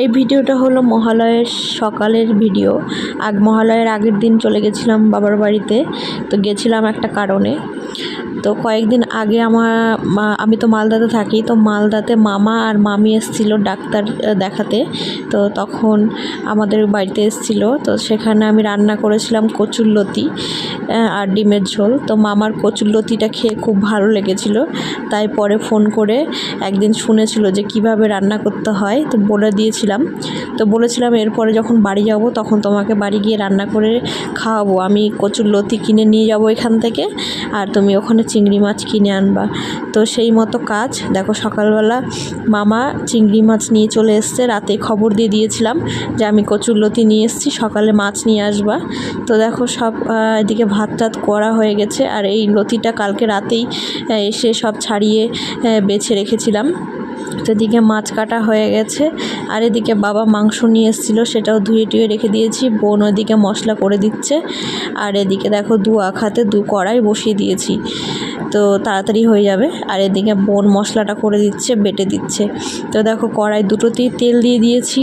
এই ভিডিওটা হলো মহালয়ের সকালের ভিডিও। আগ মহালয়ের আগের দিন চলে গেছিলাম বাবার বাড়িতে, তো গেছিলাম একটা কারণে। তো কয়েকদিন আগে আমার মা, আমি তো মালদাতে থাকি, তো মালদাতে মামা আর মামি এসেছিল ডাক্তার দেখাতে। তো তখন আমাদের বাড়িতে এসেছিল, তো সেখানে আমি রান্না করেছিলাম কচুরলতি আর ডিমের ঝোল। তো মামার কচুরলতিটা খেয়ে খুব ভালো লেগেছিল। তাই পরে ফোন করে একদিন শুনেছিল যে কীভাবে রান্না করতে হয়, তো বলে দিয়েছিলাম। তো বলেছিলাম, এরপরে যখন বাড়ি যাব, তখন তোমাকে বাড়ি গিয়ে রান্না করে খাওয়াবো। আমি কচুর লতি কিনে নিয়ে যাব এখান থেকে, আর তুমি ওখানে চিংড়ি মাছ কিনে আনবা। তো সেই মতো কাজ। দেখো সকালবেলা মামা চিংড়ি মাছ নিয়ে চলে এসছে। রাতে খবর দিয়ে দিয়েছিলাম যে আমি কচুর লতি নিয়ে এসেছি, সকালে মাছ নিয়ে আসবা। তো দেখো সব এদিকে ভাত টাত করা হয়ে গেছে। আর এই লতিটা কালকে রাতেই এসে সব ছাড়িয়ে বেছে রেখেছিলাম। এদিকে মাছ কাটা হয়ে গেছে, আর এদিকে বাবা মাংস নিয়ে এসেছিল, সেটাও ধুয়ে টুয়ে রেখে দিয়েছি, বোন ওদিকে মশলা করে দিচ্ছে, আর এদিকে দেখো দু আখাতে দু কড়াই বসিয়ে দিয়েছি, তো তাড়াতাড়ি হয়ে যাবে, আর এদিকে বোন মশলাটা করে দিচ্ছে, বেটে দিচ্ছে, তো দেখো কড়াই দুটোতেই তেল দিয়ে দিয়েছি,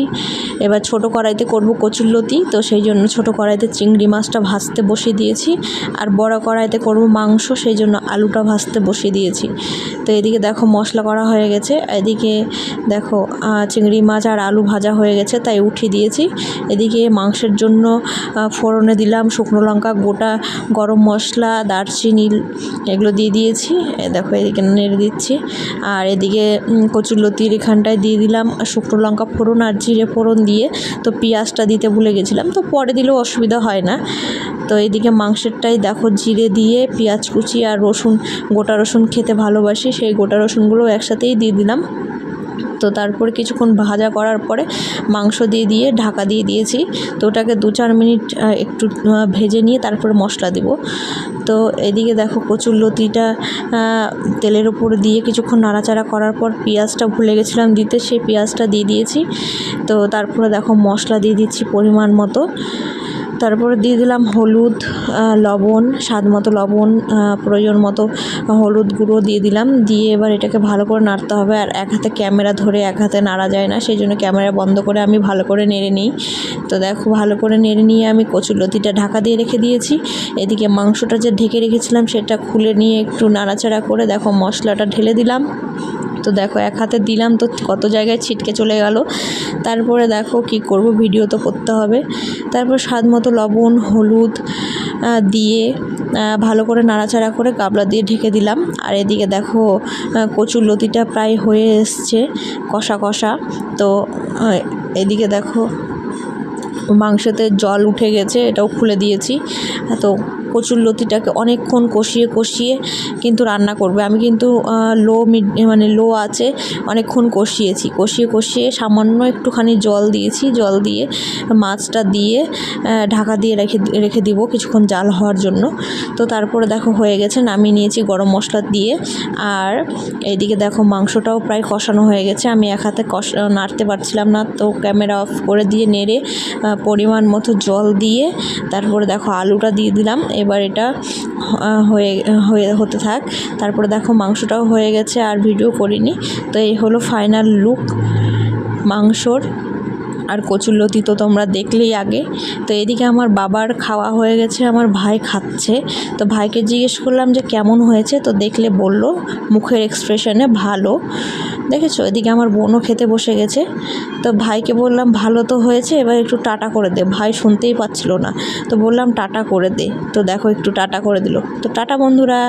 এবার ছোট কড়াইতে করব কচুরলতি তো সেই জন্য ছোট কড়াইতে চিংড়ি মাছটা ভাজতে বসিয়ে দিয়েছি, আর বড় কড়াইতে করব মাংস, সেই জন্য আলুটা ভাজতে বসিয়ে দিয়েছি, তো এদিকে দেখো মশলা করা হয়ে গেছে এদিকে দেখো চিংড়ি মাছ আর আলু ভাজা হয়ে গেছে তাই উঠিয়ে দিয়েছি। এদিকে মাংসের জন্য ফোড়নে দিলাম শুকনো লঙ্কা গোটা গরম মশলা দারচিনি এগুলো দিয়ে দিয়েছি। দেখো এদিকে নেড়ে দিচ্ছি। আর এদিকে উম, কচুরলতির এখানটায় দিয়ে দিলাম শুকনো লঙ্কা ফোড়ন আর জিরে ফোড়ন দিয়ে। তো পেঁয়াজটা দিতে ভুলে গেছিলাম তো পরে দিলেও অসুবিধা হয় না। তো এদিকে মাংসেরটাই দেখো জিরে দিয়ে পেঁয়াজ কুচি আর রসুন গোটা রসুন খেতে ভালোবাসি সেই গোটা রসুনগুলো একসাথেই দিয়ে দিলাম। তো তারপরে কিছুক্ষণ ভাজা করার পরে মাংস দিয়ে দিয়ে ঢাকা দিয়ে দিয়েছি। তো ওটাকে দু চার মিনিট একটু ভেজে নিয়ে তারপরে মশলা দিব। তো এদিকে দেখো কচুর লতিটা তেলের উপর দিয়ে কিছুক্ষণ নাড়াচাড়া করার পর পেঁয়াজটা ভুলে গেছিলাম দিতে, সেই পেঁয়াজটা দিয়ে দিয়েছি। তো তারপরে দেখো মশলা দিয়ে দিচ্ছি পরিমাণ মতো। তারপরে দিয়ে দিলাম হলুদ লবণ, স্বাদ মতো লবণ প্রয়োজন মতো হলুদ গুঁড়ো দিয়ে দিলাম। দিয়ে এবার এটাকে ভালো করে নাড়তে হবে আর এক হাতে ক্যামেরা ধরে এক হাতে নাড়া যায় না, সেই জন্য ক্যামেরা বন্ধ করে আমি ভালো করে নেড়ে নিই। তো দেখো, ভালো করে নেড়ে নিয়ে আমি কচুরলতিটা ঢাকা দিয়ে রেখে দিয়েছি। এদিকে মাংসটা যে ঢেকে রেখেছিলাম সেটা খুলে নিয়ে একটু নাড়াচাড়া করে দেখো মশলাটা ঢেলে দিলাম। তো দেখো, এক হাতে দিলাম তো কত জায়গায় ছিটকে চলে গেল। তারপরে দেখো কি করব, ভিডিও তো করতে হবে। তারপর স্বাদ মতো লবণ, হলুদ দিয়ে ভালো করে নাড়াচাড়া করে গাবলা দিয়ে ঢেকে দিলাম। আর এদিকে দেখো কচুর লতিটা প্রায় হয়ে এসছে কষা কষা। তো এদিকে দেখো, মাংসতে জল উঠে গেছে, এটাও খুলে দিয়েছি। তো কচুর লতিটাকে অনেকক্ষণ কষিয়ে কষিয়ে কিন্তু রান্না করবে। আমি কিন্তু লো মিড মানে লো আছে, অনেকক্ষণ কষিয়েছি। কষিয়ে কষিয়ে সামান্য একটুখানি জল দিয়েছি। জল দিয়ে মাছটা দিয়ে ঢাকা দিয়ে রেখে রেখে দিব কিছুক্ষণ জাল হওয়ার জন্য। তো তারপরে দেখো হয়ে গেছে, নামিয়ে নিয়েছি গরম মশলা দিয়ে। আর এইদিকে দেখো মাংসটাও প্রায় কষানো হয়ে গেছে। আমি এক হাতে কষ নাড়তে পারছিলাম না, তো ক্যামেরা অফ করে দিয়ে নেড়ে পরিমাণ মতো জল দিয়ে তারপরে দেখো আলুটা দিয়ে দিলাম। এবার এটা হয়ে হয়ে হতে থাক। তারপরে দেখো মাংসটাও হয়ে গেছে আর ভিডিও করিনি। তো এই হলো ফাইনাল লুক মাংসর। আর কচুরলতি তো তোমরা দেখলেই আগে। তো এদিকে আমার বাবার খাওয়া হয়ে গেছে, আমার ভাই খাচ্ছে। তো ভাইকে জিজ্ঞেস করলাম যে কেমন হয়েছে, তো দেখলে বলল মুখের এক্সপ্রেশনে ভালো। দেখেছ? এদিকে আমার বোনও খেতে বসে গেছে। তো ভাইকে বললাম, ভালো তো হয়েছে, এবার একটু টাটা করে দে। ভাই শুনতেই পাচ্ছিল না। তো বললাম, টাটা করে দে। তো দেখো একটু টাটা করে দিল। তো টাটা বন্ধুরা।